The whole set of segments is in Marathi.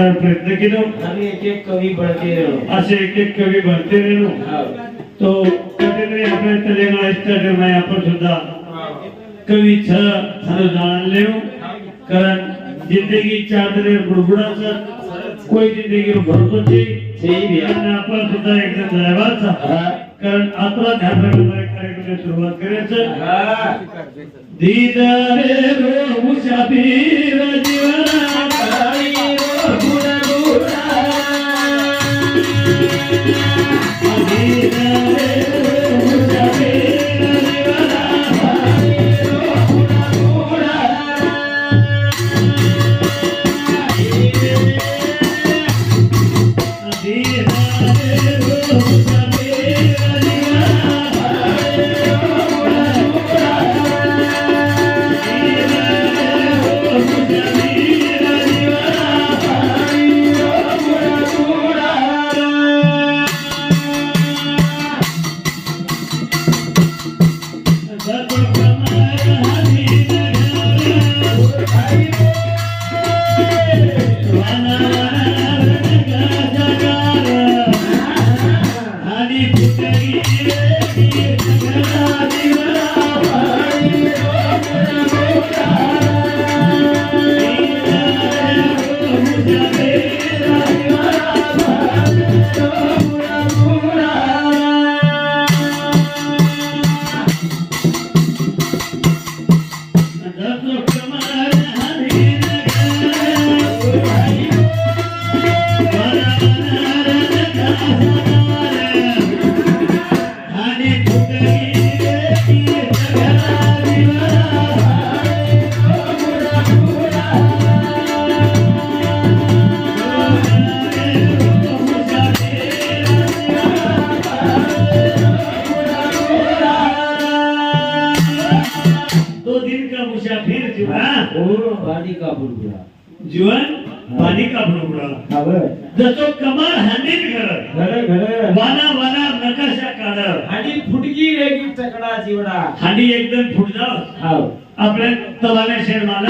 प्रयत्न केलो आम्ही एक एक कवी गेलो. असे एक एक कवी भरते हाव. तो कधीतरी आपल्या तेलंगणा स्टेडियम आहे आपण सुद्धा. कवी छ कारण जिंदगी चादरे बुडबुडाचं कोई जिंदगी भरतो आहे. आणि आपण सुद्धा एकदम हा. कारण आता ध्यान रखणारे कार्यक्रम सुरुवात करायचं. दीदारे रो मुसाफिर जीवनात दीदारे रो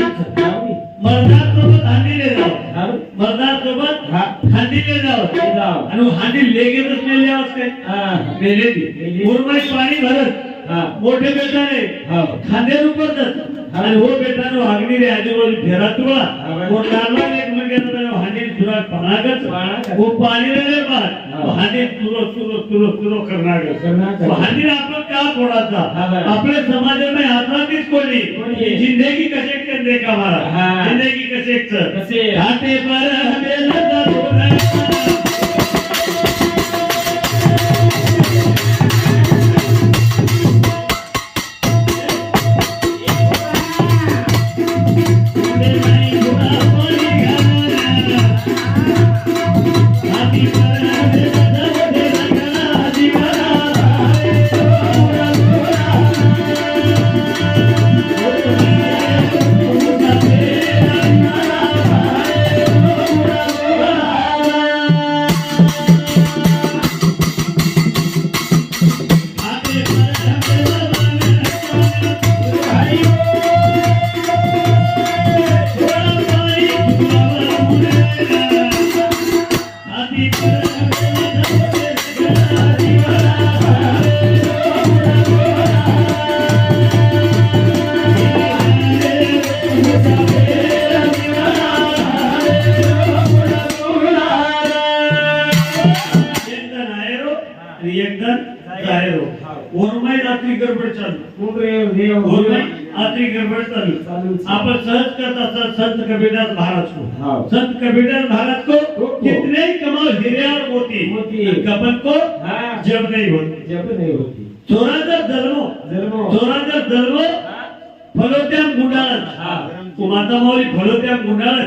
शेर मालक हाव. मर्दार सोबत हांडीले जाव हाव. मर्दार सोबत हा. हांडीले जाव. आणि हांडी लेगेतच मेले आवाज काय हा. मेले ती मेली. उर्माई पाणी भरत हा. मोठे बेटाने हाव. खांदे उपरतात आणि हो बेटानो हागणी रे आजूबाजू फेरा तुळा हा. वो नारळा एक म्हणजे हांडी तुला पणागच. वो पाणी रे हा. बात हांडी तुरो तुरो तुरो तुरो करणागच करणागच. हांडी आपलं का हा, फोडाचा बरं. आपल्या समाजाने हातातीच कोणी? जिंदगी कसे करते का हा. मारा जिंदगी कसे कसे? घाटे पर हमें लगा एकदा जायरो ओरमाई रात्री गडबड चालू कोण रे देव? ओरमाई रात्री गडबड चालू. आपण सहज करत असतात संत कबीरदास महाराज हाँ. को संत कबीरदास महाराज को. कितने ही कमाओ हीरे और मोती मोती. कपन को हा. जब नहीं होती जप नाही होती चोराचा जन्म. चोराचा जन्म फलोत्याम गुंडाळत તો માતા મારી ભલો તેમ ગુંડાળ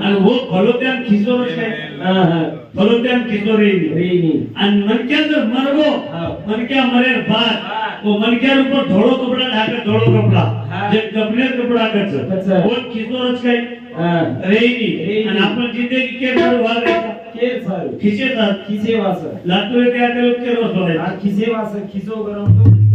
અને વો ભલો તેમ ખીસો છે ભલો તેમ ખીસો રહી અને મનકે અંદર મરગો મનકે મરે ભાત. ઓ મનકે ઉપર ધોળો કપડા ઢાકે ધોળો કપડા. જે ગબને કપડા કર છે. વો ખીસો રચકાઈ રહી અને આપણ જિંદગી કે મારું વાર રહેતા ખીસે ખીસે વાસ લાતો એ ત્યાં કે લોકો કે રોસ આ ખીસે વાસ ખીસો ગરમ તો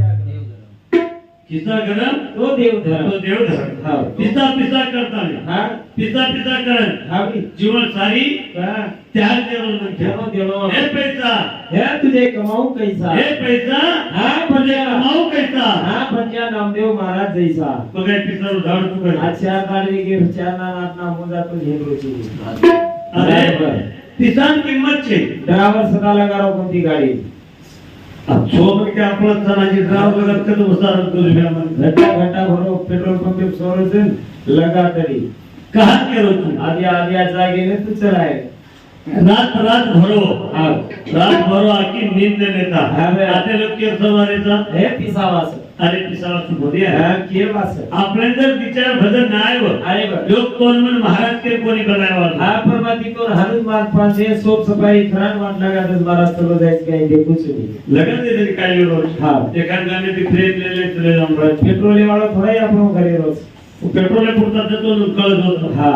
करे किस्सा गरम तो देवधर्म. तो देवधर्म. हा. पिता पिता करताना. हा. पिता पिता करण हा. जीवन सारी हा. त्याग देवो देवो. हे पैसा. हे तुझे कमाऊ कैसा. हे पैसा. हा पंजा कमाऊ कैसा. हा पंजा नामदेव महाराज जैसा. बघाय पिता झाड तुकडे आजच्या काळी गे मुजा तो झेंडूची अरे पिसान किंमत છે ड्रायव्हर सदा लगारो कोणती गाडी? वगैरे कधी उसार दुर्मिळ म्हणतात घंटा घंटा भरो पेट्रोल पंप सोरजन लगा तरी कहा केलो आधी आधी जागेने तू चलाय रात रात भरो. हा. रात भरो आखी नींद लेता हा. आते लोक केर सवारेचा हे पिसावास अरे पिसावा तू बोलिया हा के वास आपल्या जर विचार भजन नाही व अरे लोक कोण म्हण महाराज के कोणी बनावा हा परमाती कोण हनुमान पाचे सोप सफाई खरान वाट लगा दस बारा चलो जायचं काही देखू नाही लगन दे दे काय रोज हा. एखाद गाणे ती प्रेम ले ले चले जाऊन पेट्रोल वाला थोडा आपण घरी रोज. पेट्रोल पुरता देतो कळत होत. हा.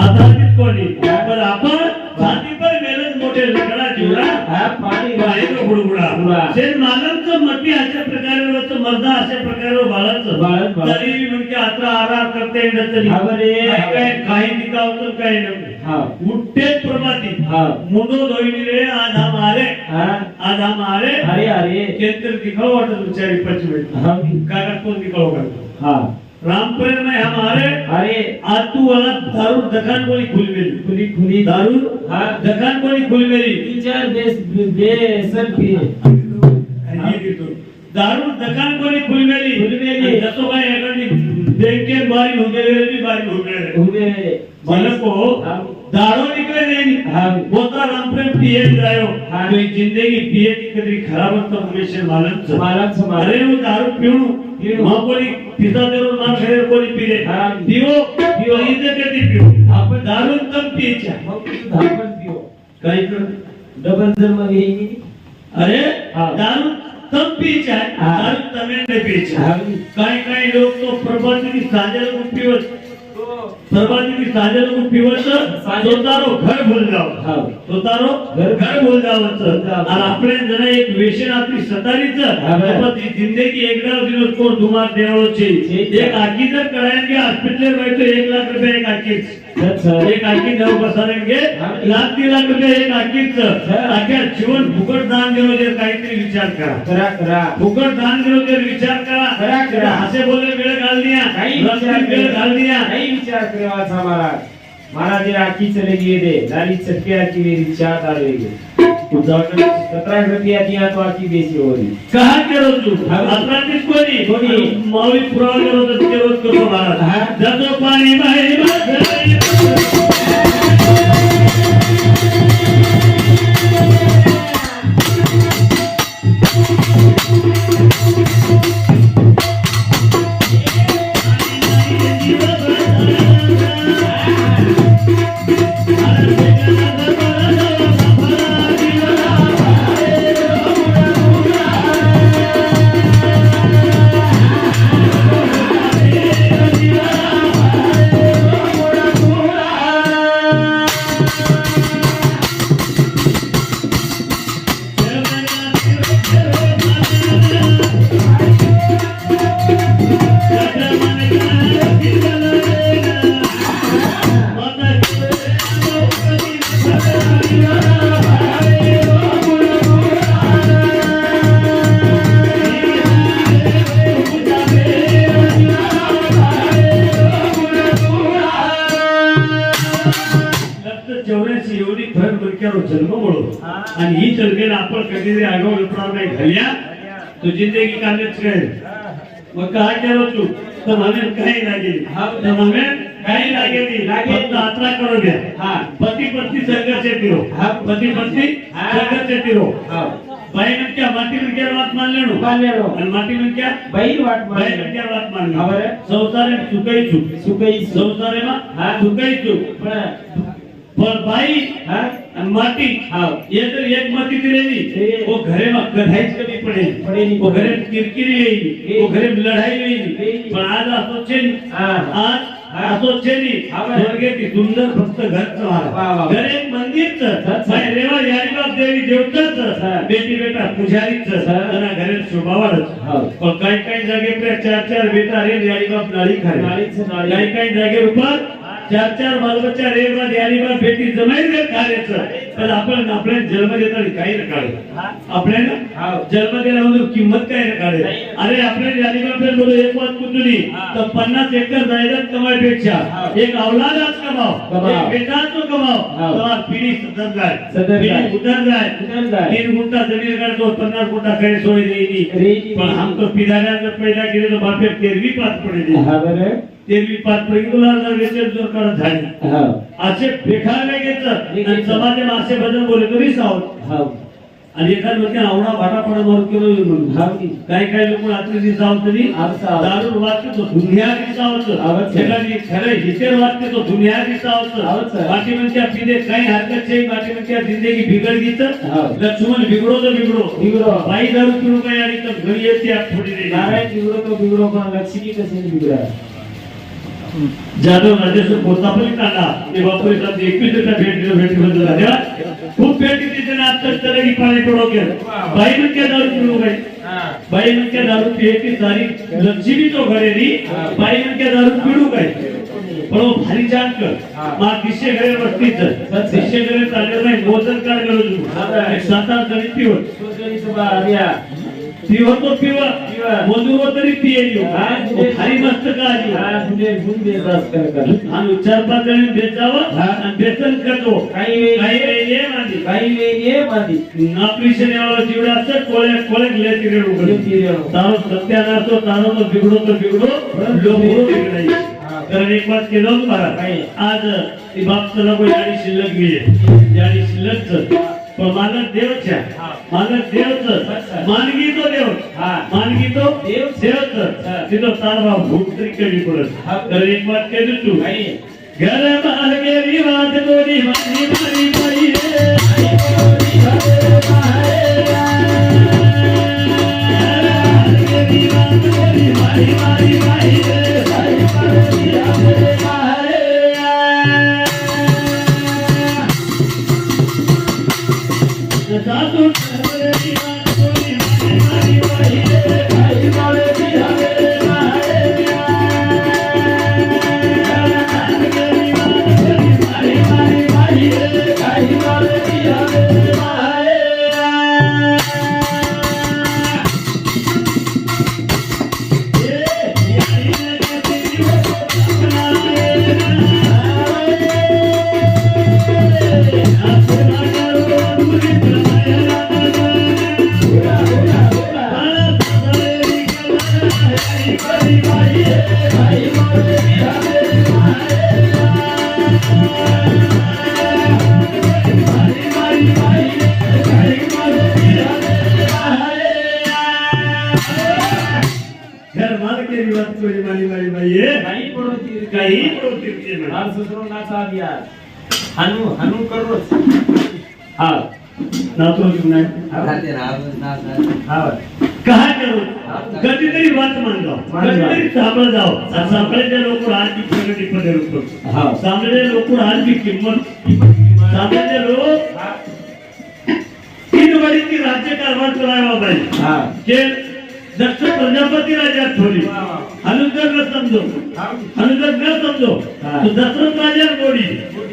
आधारित कोणी? पण आपण छाती पर मेलच मोठे लकडा जीवडा हा पाणी बाहेर बुडबुडा. बुडा. शेत मालमचं मती अशा प्रकारे मर्दा अशा प्रकारे बाळाचं बाळाचं, बाळाचं. तरी म्हणजे आता आरार करता येणं तरी. काय काय काही दिखावतं काही नाही हा. उठते प्रभाती हा. मुंडो धोईनी रे आज हम हा. आज हम अरे अरे. केंद्र दिखाओ वाटत पचमेट हा. काका कोण दिखाओ करतो हा. રામપુરે મે હમારે અરે આતુ વાળા દારૂ દુકાન કોની ખુલવેલી ખુલી ખુલી દારૂ હા દુકાન કોની ખુલવેલી ટીચર બેસ બેસન પીએ દારૂ દુકાન કોની ખુલવેલી ખુલવેલી જસોભાઈ આગળની બેંકે મારી હોગેલી મારી હોગેલી મને કો દાડો નીકળે ને બોલતા રામપ્રેમ છે હા તમે ને કઈ કઈ લોકો તો पिवत तो प्रभाती साजेला पिवत साजे- तारो घर भूल हा तो तारो घर- घर बोल जावंच जावं. आणि आपले जण एक वेशन आपली सतारीच. आपण जिंदगी एकदा दिवस कोण धुमार देवाचे छे. एक जर करायला गे हॉस्पिटल एक लाख रुपये एक अच्छा एक आखी बसायला गे हा. लाख तीन लाख रुपये एक आखीच. अख्या जीवन फुकट दान दिलो जर काहीतरी विचार करा. करा करा. फुकट दान दिलो जर विचार करा. करा, करा. असे बोलले वेळ घाल दिया काही वेळ घाल दिया काही विचार करेवाचा महाराज. महाराज ये आखी चले गए दे लाली आखी मेरी चार डाले गए सत्रह रुपया दिया तो बेची हो रही कहा तू. महाराज. बाहेर. フフフフ。वाहतंय. लक्त चौऱ्याऐंशी एवढी भर बरक्यावर जन्म म्हणून हा. आणि ही जन्मेला आपण कधीतरी आगाऊ विप्राव नाही घाल्या तो जिंदगी काढलेच काय मग काय केलं तू तर म्हणेन काही लागेल हा. तर म्हणेन काही लागेल लागेल. फक्त आत्रा करू द्या हा पती पत्नी संघर्ष तिरो हा. पती पत्नी हा. संघर्ष तिरो हा बाई म्हणत्या माती म्हणक्या वाट मानले नो बालेरो आणि माती म्हणक्या बैल वाट बाई मारे म्हणक्या वाट हा પણ બાઈ હા અને માટી હા એ તો એક માટી થી રહેવી ઓ ઘરે માં કઢાઈ જ કમી પડે પડે ઓ ઘરે કિરકિરી રહી ઓ ઘરે લડાઈ રહી પણ આજ આ તો છે હા આજ આ તો છે ની સ્વર્ગે થી સુંદર ફક્ત ઘર તમારા ઘરે એક મંદિર છે ભાઈ રેવા યારી બાપ દેવી દેવતા છે બેટી બેટા પૂજારી છે અને ઘરે શોભાવાળ છે પણ કઈ કઈ જગ્યા પર ચાર ચાર બેટા રે યારી બાપ નાળી ખાય નાળી છે નાળી કઈ કઈ જગ્યા ઉપર चार चार बाजूच्या मालकाच्या आली यारीवा भेटी जमेल का कार्याचं पण आपण आपल्या जन्म देताना काही ना काढू आपल्याला जन्म देणार किंमत काय ना काढेल अरे आपल्या एक वाद कुठली तर पन्नास एकर जायदाद कमायपेक्षा एक औलाद आज कमाव. एक कमाव. पिढी सतत जाय. उतर जाय. तीन गुंठा जमीन काढतो पन्नास गुंठा कडे सोय पण आमचं तो पैदा पहिला गेलेलो बापेप तेरवी पाच पडे तेरवी पाच जर करत झाली हा असे घेतलं समाजे मासे बदल बोले तरी हा आणि एखाद व्यक्ती आवडा भाटा पडा मारून केलं म्हणून की. काही काही लोक रात्री तरी. दारू तो दुनिया. एखादी खरं हितेर तो. बाकी पिदे काही हरकत नाही बाकी म्हणत्या जिंदगी बिघड गीत. लक्ष्मण बिघडो तर बिघडो बिघडो. बाई दारू पिऊ काही आणि तर घरी येते थोडी. नारायण बिगडो तो बिगडो पण लक्ष्मी बिगडा जाधव राजेश्वर कोणता पण काढला ते बापुरी साहेब एकवीस रुपया भेट दिलं भेट दिलं झाल्या खूप भेटी तिथे ना आता तर की पाणी पडो बाई म्हणत्या दारू बाई. म्हणत्या दारू पियची लक्ष्मी बाई म्हणत्या दारू पिडू काय भारी जान कर. मा दिशे घरे वस्तीच दिशे घरे चालले नाही मोजन काय करू तू सात आठ जणी पिवत तो पिवा. मजूर तरी पिये हा. भारी मस्त का हा तुझे गुण देत असतं का आणि चार पाच जणी हा. आणि बेसन करतो. काही काही ये माझी काही ये मादी आपली शनिवार जीवडा असं कोळे कोळे गेले तिकडे तारो सत्यानाश तारो तो बिघडो तो बिघडो. लोक बिघडाई हा. कारण एक बात केलं काय? आज ती बाप चला कोणी आणि शिल्लक मिळे आणि शिल्लकच पण मालक देवच्या हा. मालक देवच अच्छा. मानगी तो देव हा. मानगी तो देव. देवच हा. तिथं तारवा भूक तरी कमी पडत हा. तर एक बात केली तू काही घर बाल गेली वाद गोरी मारी मारी मारी रे காத்து गोरी मारी मारी मारी रे काही पडोती काही प्रवृत्ती म्हणा हार सुसरो नाचा दिया हनु हनु करोच. हा. नातो नाही? हा? काय करू? कधीतरी वाट मानगाव कधीतरी सापड जाव. सापड्याच्या लोक आजची प्रगती पदे रूप हा. लोक किंमत. लोक हा. तीन वडीची राज्य कारभार करायला पाहिजे. हा. दक्ष प्रजापती राज्यात थोडी. अनुदर न समजो अनुदर न समजो. तो दशरथ राजा थोडी.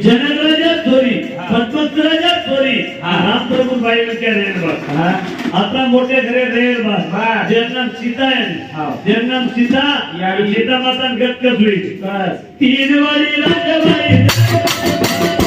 जनक राजा थोडी. पद्मत राजा थोडी. हा. राम प्रभू बाई म्हणते रेणबा हा. आता मोठे घरे बा. बस ज्याचं नाम सीता आहे हा. ज्याचं नाम सीता. सीता माता गटकच होईल बस. तीन वाडी राजबाई Thank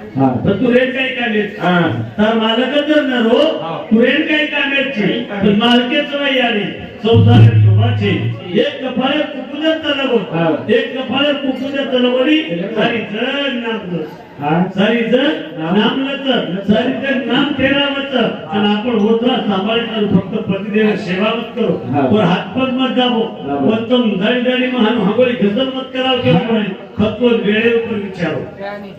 तर तू तुरेन काही कामेच तर मालकच जर नरो तुरेन काही कामेच मालकेच नाही आली संसार माझे एक कपाळात कुकुदात तलवड एक कपाळात कुकुदात तलवडी सारी जण नामलं सारी जण नामलंच. सारी नाम आणि आपण सांभाळणार फक्त पण हातपग मत पण दळी दळी महान हंगोळी मत किंवा फक्त वेळेवर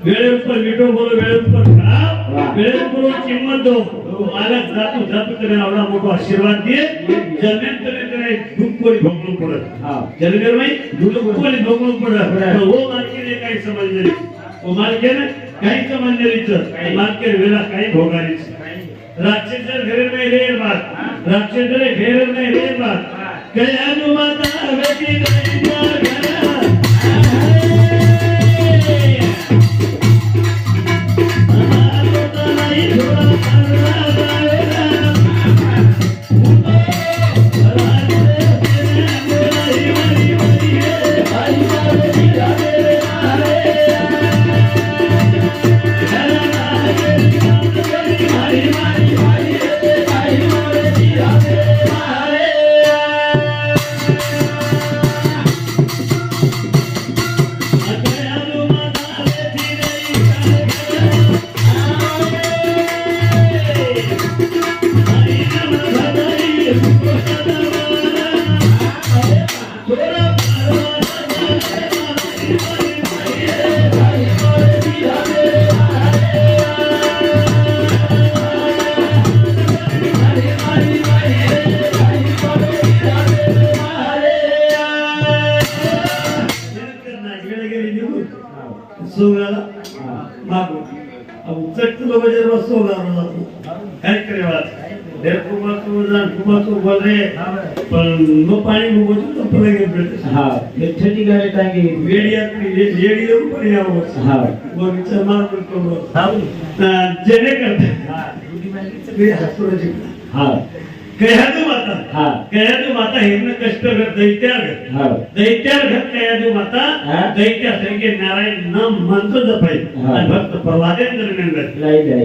वेळेवर वेळेवर वेळेवर किंमत जातो जातो तरी एवढा मोठा आशीर्वाद दे कोणी भोगलू पडत? चल माई कोणी भोगलू पडत? हो मालकीने काही समजले ओ हो मालकीने काही समजले मालकीने वेळा काही भोगारी राक्षस घेर नाही रेल बात राक्षस घेर नाही रेल बात गया जो माता जेणे करते ते हसुराची हा. कयादू माता. कयादू माता हिरण कष्ट कर दैत्यार कयादू माता. दैत्या सैके नारायण नाम मंत्र जपाय भक्त प्रल्हादेन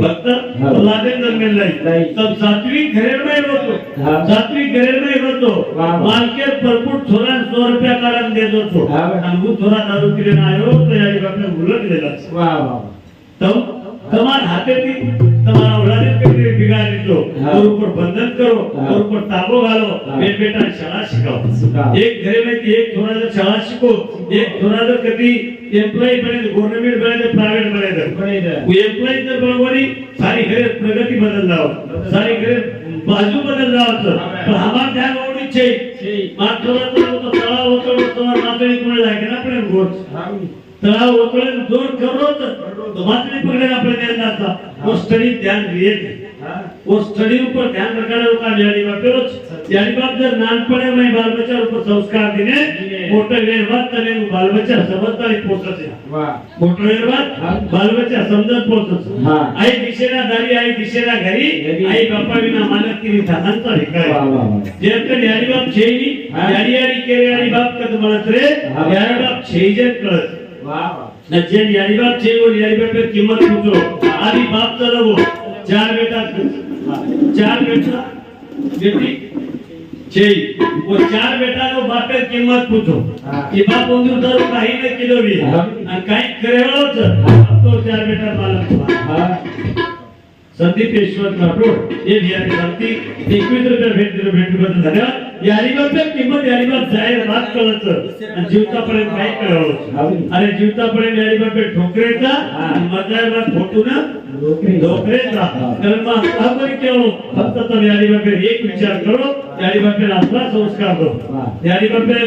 भक्त प्रल्हादेन दरम्यान सात्विक घरेरमय होतो. सात्विक घरेरमय होतो. मालकेर भरपूर थोडा सो रुपया कारण देत होतो. आणि थोडा दारू किरण ना आयो तर या उलट दिला वा वा. तर તમારા હાથેથી તમારા ઓલાને કઈ બિગાડી દો હા. ઓર ઉપર બંધન કરો હા. ઓર ઉપર તાબો ગાલો હા. બે બેટા શાળા શીખાવો શીખાવો. એક ઘરે में एक थोड़ा सा शाळा शिको एक थोड़ा सा कधी एम्प्लॉय बने गव्हर्नमेंट बने प्रायव्हेट बने बने वो एम्प्लॉय जर बरोबरी सारी घरे प्रगती बदल जाओ सारी घरे बाजू बदल जाओ पण हमार ध्यान ओढीच છે માત્ર તો તળાવ ઓતળો તમાર માથે કોણ લાગે ના આપણે ગોળ तळाव उकळून जोर करो मात्र पकड़े अपने ध्यान था वो स्टडी ध्यान लिए थे वो स्टडी ऊपर ध्यान रखने का ज्ञानी बाप पेरो ज्ञानी बाप जर नानपणे में बाल बच्चा ऊपर संस्कार दिने मोटे वेर बाद तने बाल बच्चा समझता ही पोसत है मोटे वेर बाल बच्चा समझत पोसत है. आई दिशेना दारी आई दिशेना घरी आई बापा बिना मानत की विधान तो हिकाय जब का ज्ञानी बाप छेई ज्ञानी यारी केरे यारी बाप का तुम्हाला रे ज्ञानी बाप छेई जर कळत. યારી બાપ છે જે કળત वा वा न जे यारी बाप છે वो यारी बाप पे किंमत पूछो आदि बाप चलवो चार बेटा चार बेटा बेटी છે वो चार बेटा નો બાપે કિંમત પૂછો હા. એ બાપ ઊંધું તારું કાંઈ ન કિલો બી હા. અને કાંઈક કરેલો છે તો ચાર બેટા માલક हा संदीप ईश्वर राठोड हे बिहारी शांती एकवीस रुपये भेट दिलं भेट बद्दल धन्यवाद यारी बाप किंमत यारी बाप जाहीर रात कळत जीवतापर्यंत काय कळावं. अरे जीवतापर्यंत यारी बाप ठोकरेचा आणि मजायला फोटून कारण मग केलो. फक्त एक विचार करो यारी बापे आपला संस्कार दो यारी बापे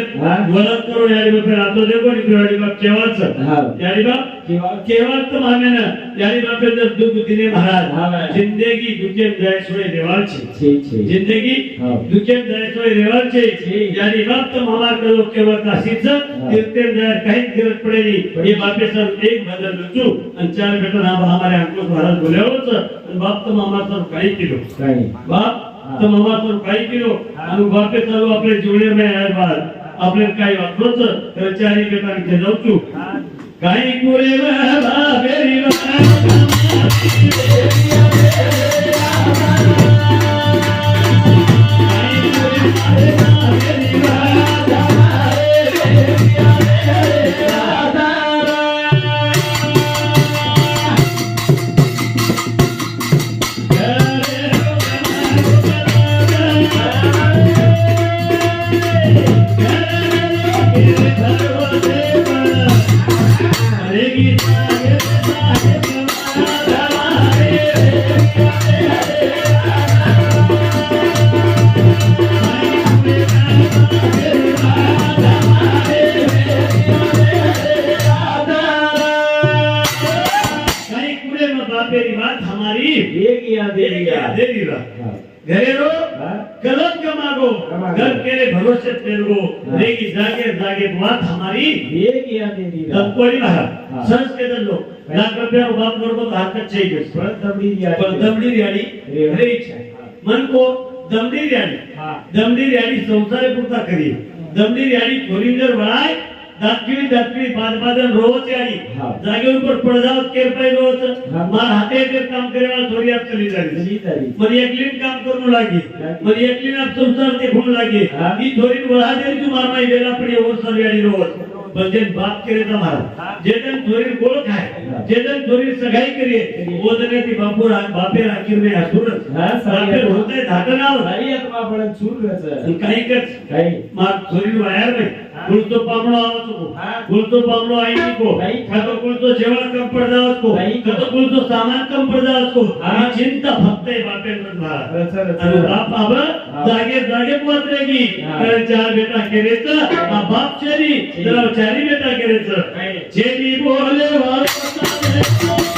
वळत करो यारी बापे रातो देखो निकलो यारी बाप केव्हाच यारी बाप केवळ तर माने ना यारी बापे जर दुख दिने महाराज जिंदगी दुखे जायसोय देवाची जिंदगी दुखेत जायचोय रेवाचे यानी भक्त मामा करो केवळ काशीच कीर्तन जाय काहीच गरज पडेली. हे बापे सर एक बदल लुचू आणि चार बेटा ना हमारे अंकुश महाराज बोल्यावरच बाप तर मामा सर काही किलो. बाप तर मामा सर काही किलो. आणि बापे चालू आपले जीवने में आहे बात आपले काही वापरच तर चारी बेटा इथे जाऊचू. काही कुरे बेरी काही जागे जागे बात हमारी दमकोडी महाराज संस्कृत लोक लाख रुपया बाप बरोबर हात चाहिए पण दमडी रियाडी रे इच्छा मन को दमडी रियाडी दमडी रियाडी संसारे पुरता करी दमडी रियाडी छोरी जर वळाय दाखवी बाद बादबादन रोज आई जागे ऊपर पड़ जाओ केर पाई रोज मार हाथे के काम करे वाला थोड़ी आप चली जाएगी पर ये क्लीन काम करने लागी पर ये क्लीन आप संसार ते खून लगे ये थोड़ी वळा देर तू मार माई वेला पड़ी और सरयाडी रोवच बजन बाप करे मार. जेदन थोड़ी गोळ खाए जेदन थोड़ी सगाई करिए वो दिन थी बापू बापे राखीर ने असूर साखर होते धाटनाव नाही आता आपण चूर कहीं कर कहीं. मार थोड़ी वायर नाही. कुलतो पामणो आवतो कुलतो पामणो आई को. खतो कुलतो जेवण कम पडदा असतो खतो कुलतो सामान कम पडदा असतो आणि चिंता फक्त बापेंद्र महाराज. आणि बाप आब जागे जागे मात्र की कारण चार बेटा केरेचं आ बाप चारी चार चारी बेटा केरेचं. चेली बोले वाचा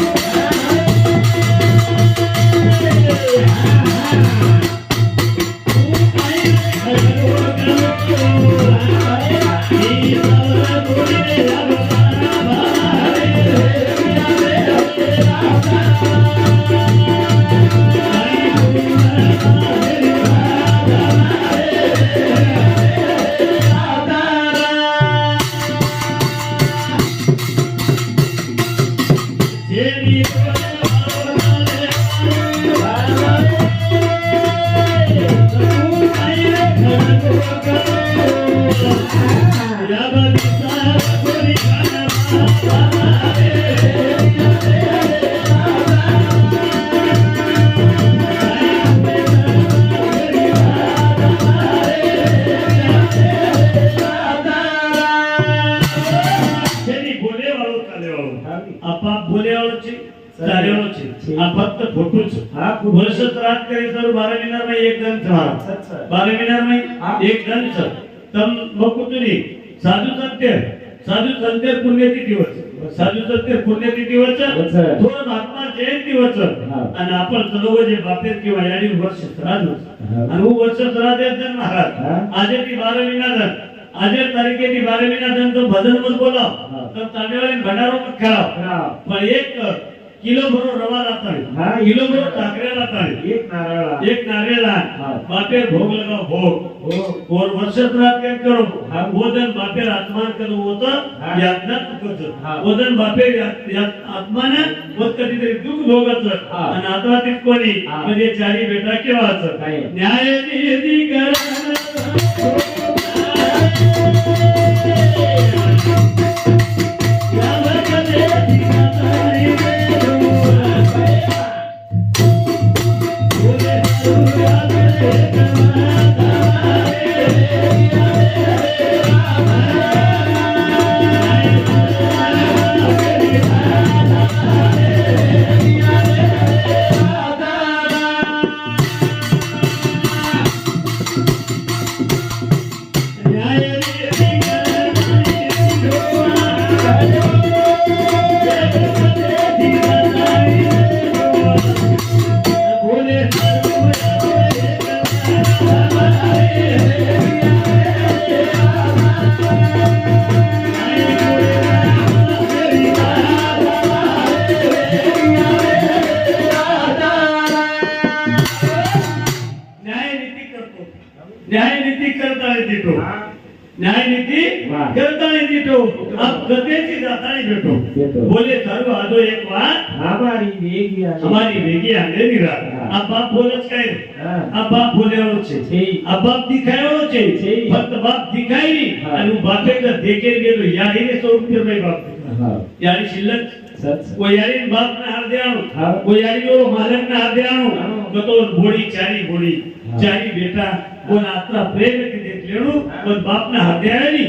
आपा बोलेवरची सारेवरची आपा फक्त फोटोच एक ग्रंथ हा अच्छा 12 महिन्यात पुण्य किती वर्ष साधू पुण्य किती वर्ष थोर महात्मा जयंती आणि आपण सर्व जे बापे किंवा वाणी वर्ष त्रात आणि हो वर्ष त्रात जन महाराज. आज ती 12 महिन्यात આજે તારીખે ती बारा विना जण तो भजन मत बोलाव હા. तर तांदळाने भंडारो मत खेळाव पण एक किलो भरो रवा हा. राताळी किलो भरो साखरे राताळी एक नारळ आण. हा. बापेर भोग लगाव भोग और वर्ष श्राद्ध केम करो हा. वदन बापेर आत्मान करू होत हा. यातना चुकत हा. वदन बापेर या- या- आत्मान वत कधीतरी दुःख भोगत हा. आणि आता ती कोणी हा. म्हणजे चारी बेटा केव्हाच काय? न्याय निधी करण न्यायनीती करता. येतो न्यायनीती करता येतो गतेची जाता भेटो बोले सर्व आदो एक बात हमारी वेगी हमारी वेगी આ બાપ બોલે જ કઈ હા. આ બાપ બોલેવાનો છે. આ બાપ દેખાયો છે. ફક્ત બાપ દેખાય અને હું બાપે તો દેખે ગયેલો. યારીને સો રૂપિયા ભાઈ બાપ. યારી શિલ્લક. કોઈ યારી બાપ ને હાર દેવાનું કોઈ યારી ઓલો માલક ને હાર દેવાનું તો તો ભોળી ચારી ભોળી ચારી બેટા કોણ આટલા પ્રેમ કે દેખ લેણું કોઈ બાપ ને હાર દેવાની